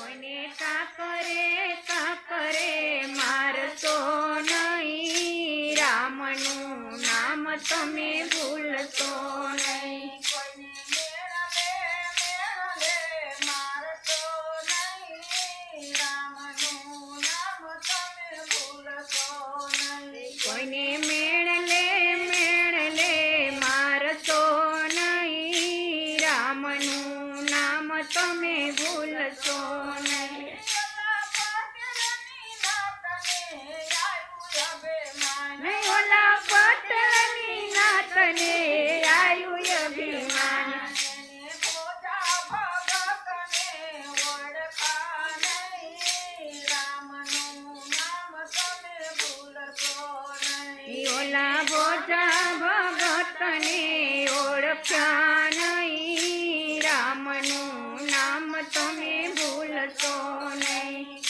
કોઈને કાપરે કાપરે મારતો નહીં. રામનું નામ તમે ભૂલતો નહીં. નહીં. રામનું નામ તમે ભૂલશો નહીં.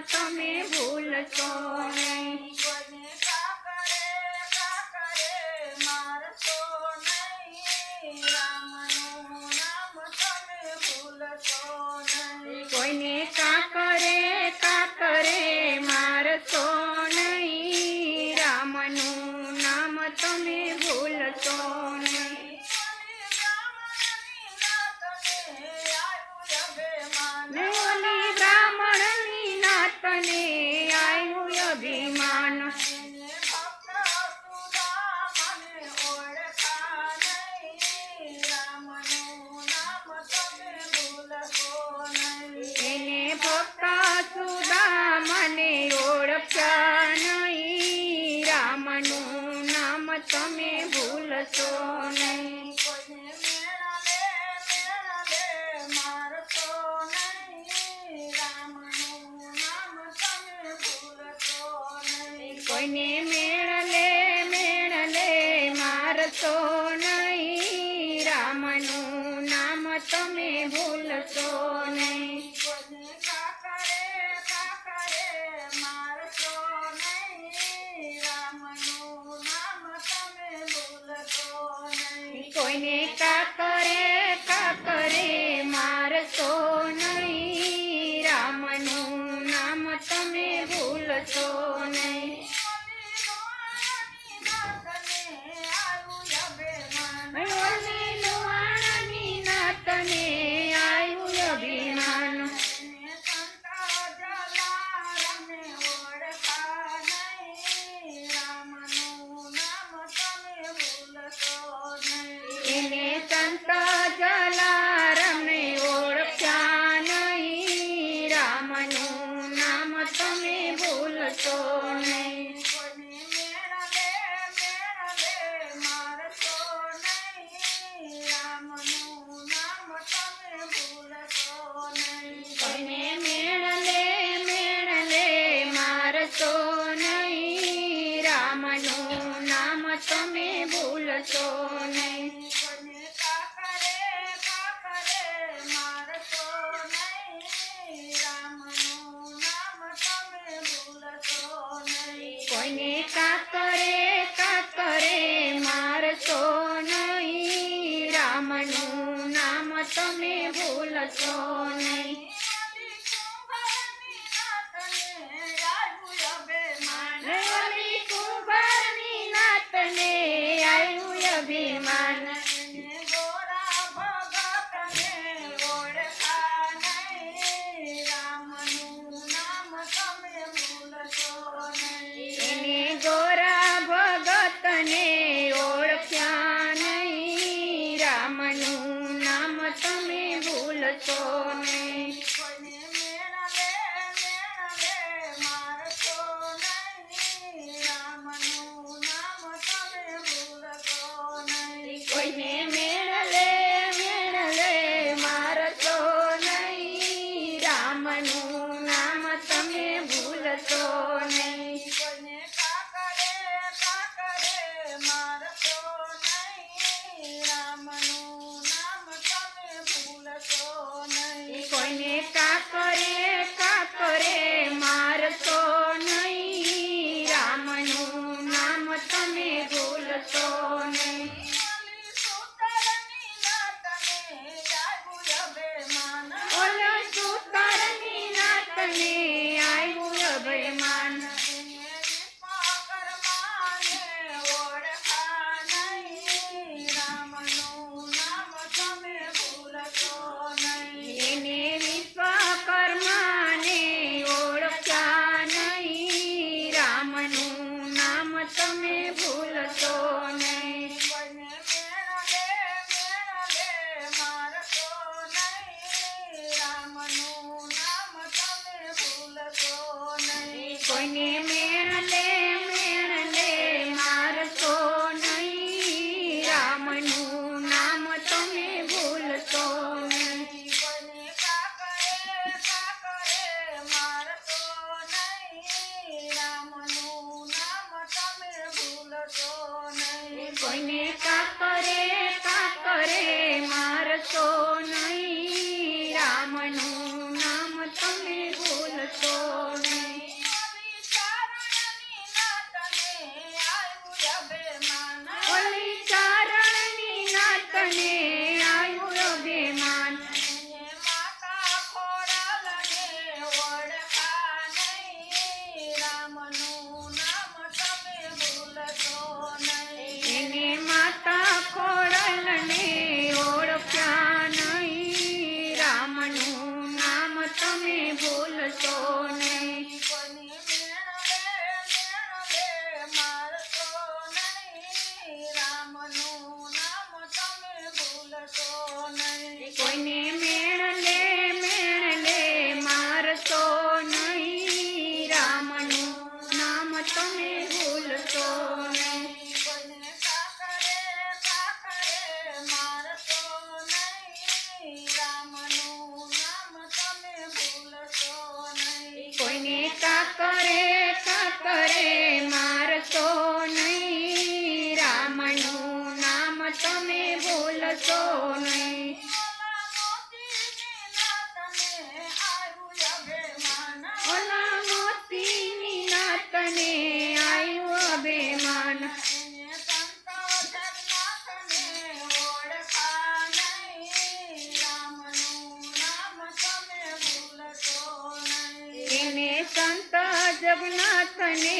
તમે ભૂલશો નહીં. કોઈને મેળલે મેળલે મારતો નહીં. રામનું નામ તમે ભૂલશો નહીં. કોઈને કાકરે કાકરે સંત જલારામને ઓળખ્યા નહીં. રામનું નામ તમે ભૂલશો નહીં. રામનું નામ તમે ભૂલશો નહીં. કાતરે કાકરે મારશો નહીં. રામનું નામ તમે ભૂલશો નહીં. અભિમાન. રામનું નામ તમે ભૂલશો નહીં. કોઈને મેળલે મેળલે મારશો નહીં. રામનું નામ તમે ભૂલશો નહીં. तो नहीं my name? Oh. કરશો નહીં. ઓલા મોતીની નાતને આવ્યો બેમાન. એને સંત જગનાથને